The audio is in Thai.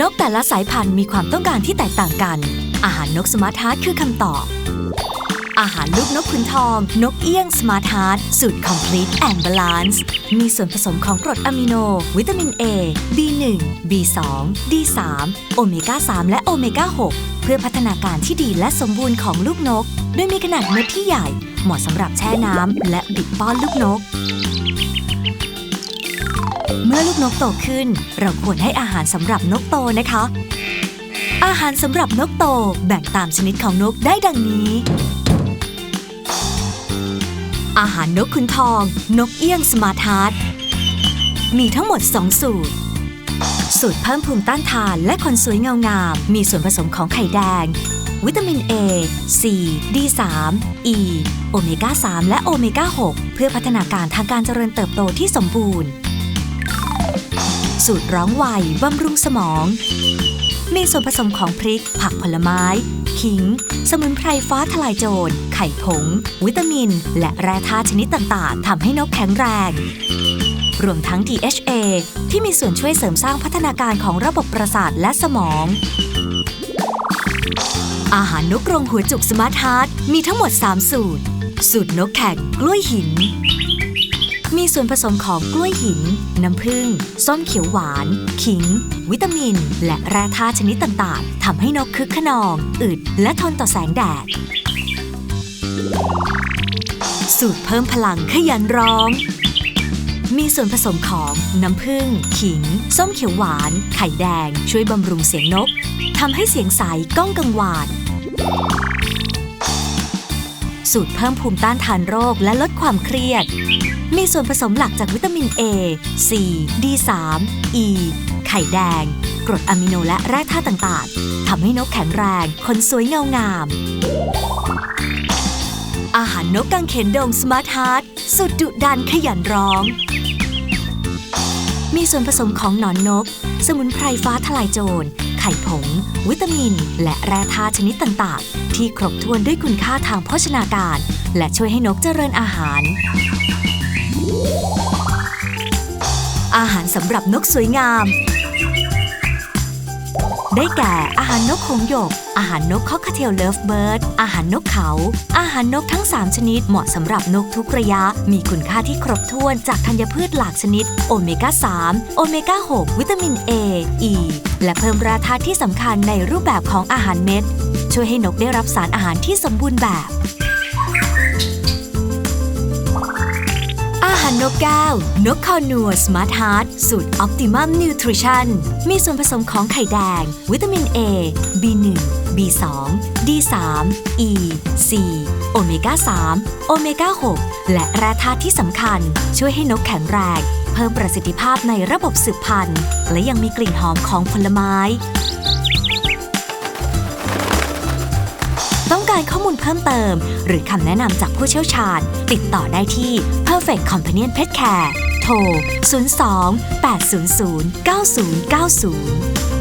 นกแต่ละสายพันธุ์มีความต้องการที่แตกต่างกัน อาหารนกสมาร์ทฮาร์ทคือคำตอบ อาหารลูกนกขุนทอง นกเอี้ยงสมาร์ทฮาร์ทสูตร Complete and Balance มีส่วนผสมของกรดอะมิโน วิตามิน A B1 B2 D3 โอเมก้า 3 และโอเมก้า 6 เพื่อพัฒนาการที่ดีและสมบูรณ์ของลูกนก โดยมีขนาดเม็ดที่ใหญ่ เหมาะสำหรับแช่น้ำและบิดป้อนลูกนก เมื่อลูกนกโตขึ้น เราควรให้อาหารสำหรับนกโตนะคะ อาหารสำหรับนกโตแบ่งตามชนิดของนกได้ดังนี้ อาหารนกขุนทอง นกเอี้ยงสมาร์ทฮาร์ทมีทั้งหมด 2 สูตร สูตรเพิ่มภูมิต้านทานและคนสวยเงางาม มีส่วนผสมของไข่แดง วิตามิน A C D3 E โอเมก้า 3 และโอเมก้า 6 เพื่อพัฒนาการทางการเจริญเติบโตที่สมบูรณ์ สูตรร้องไวบำรุงสมอง มีส่วนผสมของพริก ผักผลไม้ ขิง สมุนไพรฟ้าทลายโจร ไข่ผง วิตามิน และแร่ธาตุชนิดต่างๆทำให้นกแข็งแรง รวมทั้ง DHA ที่มีส่วนช่วยเสริมสร้างพัฒนาการของระบบประสาทและสมองอาหารนกกรงหัวจุกสมาร์ทฮาร์ทมีทั้งหมด 3 สูตร สูตรนกแข่งกล้วยหิน มีส่วนผสมของกล้วยหิน น้ำผึ้ง ส้มเขียวหวาน ขิง วิตามิน และแร่ธาตุชนิดต่างๆ ทำให้นกคึกขนอง อึด และทนต่อแสงแดด สูตรเพิ่มพลังขยันร้อง มีส่วนผสมของน้ำผึ้ง ขิง ส้มเขียวหวาน ไข่แดง ช่วยบำรุงเสียงนก ทำให้เสียงใสก้องกังวาน สูตรเพิ่มภูมิต้านทานโรคและลดความเครียด มีส่วนผสมหลักจากวิตามิน A C D3 E ไข่แดง กรดอะมิโนและแร่ธาตุต่างๆทำให้นกแข็งแรงขนสวยเงางาม อาหารนกกังเขนดงสมาร์ทฮาร์ทสุดดุดันขยันร้อง มีส่วนผสมของหนอนนก สมุนไพรฟ้าทลายโจร ไข่ผง วิตามิน และแร่ธาตุชนิดต่างๆ ที่ครบถ้วนด้วยคุณค่าทางโภชนาการ และช่วยให้นกเจริญอาหาร อาหารสำหรับนกสวยงาม ได้แก่อาหารนกหงหยก อาหารนกคอกเทลเลิฟเบิร์ด อาหารนกเขา อาหารนกทั้ง 3 ชนิดเหมาะสำหรับนกทุกระยะ มีคุณค่าที่ครบถ้วนจากธัญพืชหลากชนิด โอเมก้า 3 โอเมก้า 6 วิตามิน A E และเพิ่มแร่ธาตุที่สำคัญในรูปแบบของอาหารเม็ด ช่วยให้นกได้รับสารอาหารที่สมบูรณ์แบบาหารนกแก้ว นกคอนัวสมาร์ทฮาร์ทสูตร Optimum Nutrition มีส่วนผสมของไข่แดง วิตามิน A B1 B2 D3 E C โอเมก้า 3 โอเมก้า 6 และแร่ธาตุที่สำคัญ ช่วยให้นกแข็งแรง เพิ่มประสิทธิภาพในระบบสืบพันธุ์ และยังมีกลิ่นหอมของผลไม้ ลเพิ่มเติม หรือคำแนะนำจากผู้เชี่ยวชาญ ติดต่อได้ที่ Perfect Companion Pet Care โทร 02 800 9090